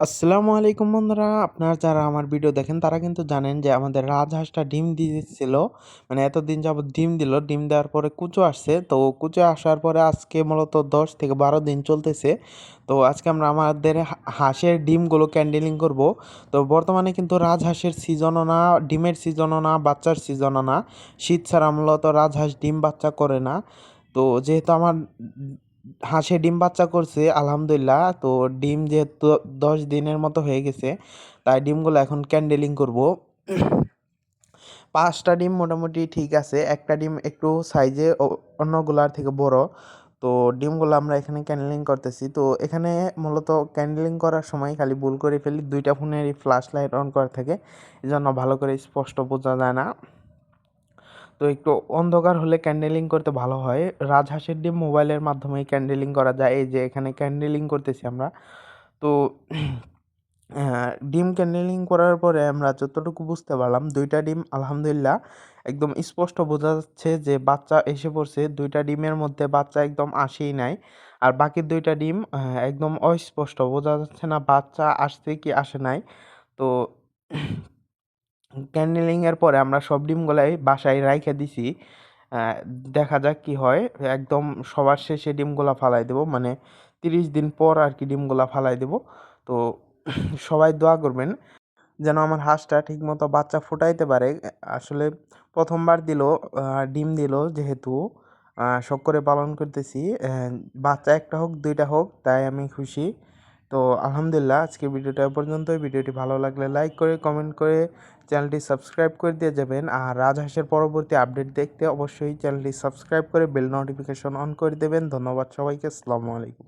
আসসালামু আলাইকুম বন্ধুরা, আপনারা যারা আমার ভিডিও দেখেন, তারা কিন্তু জানেন যে আমাদের রাজহাঁসটা ডিম দিয়েছিল মানে এতদিন যাবত ডিম দিল, ডিম দেওয়ার পরে কুচো আসছে। তো কুচো আসার পরে আজকে মূলত দশ থেকে বারো দিন চলতেছে। তো আজকে আমরা আমাদের হাঁসের ডিমগুলো ক্যান্ডেলিং করব। তো বর্তমানে কিন্তু রাজহাঁসের সিজনও না, ডিমের সিজনও না, বাচ্চার সিজনও না। শীত ছাড়া মূলত রাজহাঁস ডিম বাচ্চা করে না। তো যেহেতু আমার হাঁসে ডিম বাচ্চা করছে, আলহামদুলিল্লাহ। তো ডিম যেহেতু দশ দিনের মতো হয়ে গেছে, তাই ডিমগুলো এখন ক্যান্ডেলিং করব। পাঁচটা ডিম মোটামুটি ঠিক আছে, একটা ডিম একটু সাইজে অন্যগুলার থেকে বড়। তো ডিমগুলো আমরা এখানে ক্যান্ডেলিং করতেছি। তো এখানে মূলত ক্যান্ডেলিং করার সময় খালি ভুল করে ফেলি, দুইটা ফোনেরই ফ্ল্যাশ লাইট অন করা থাকে এই জন্য ভালো করে স্পষ্ট বোঝা যায় না। তো একটু অন্ধকার হলে ক্যান্ডেলিং করতে ভালো হয়। রাজহাঁসের ডিম মোবাইলের মাধ্যমেই ক্যান্ডেলিং করা যায়। এই যে এখানে ক্যান্ডেলিং করতেছি আমরা। তো ডিম ক্যান্ডেলিং করার পরে আমরা যতটুকু বুঝতে পারলাম, দুইটা ডিম আলহামদুলিল্লাহ একদম স্পষ্ট বোঝা যাচ্ছে যে বাচ্চা এসে পড়ছে। দুইটা ডিমের মধ্যে বাচ্চা একদম আসেই নাই। আর বাকি দুইটা ডিম একদম অস্পষ্ট। বোঝা যাচ্ছে না বাচ্চা আসছে কি আসে নাই। তো ক্যান্ডেলিং এর পরে আমরা সব ডিমগুলাই বাসায় রাইখে দিছি। দেখা যাক কি হয়। একদম সবার শেষে ডিমগুলা ফালাই দেবো। মানে তিরিশ দিন পর আর কি ডিমগুলা ফালাই দেবো। তো সবাই দোয়া করবেন যেন আমার হাঁসটা ঠিকমতো বাচ্চা ফুটাইতে পারে। আসলে প্রথমবার দিল ডিম দিল যেহেতু। শখ করে পালন করতেছি। বাচ্চা একটা হোক, দুইটা হোক, তাই আমি খুশি। তো আলহামদুলিল্লাহ, আজকে ভিডিওটা পর্যন্ত ভিডিওটি ভালো লাগলে লাইক করে কমেন্ট করে চ্যানেলটি সাবস্ক্রাইব করে দিয়ে যাবেন। আর রাজহাঁসের পরবর্তী আপডেট দেখতে অবশ্যই চ্যানেলটি সাবস্ক্রাইব করে বেল নোটিফিকেশন অন করে দেবেন। ধন্যবাদ সবাইকে। আসসালামু আলাইকুম।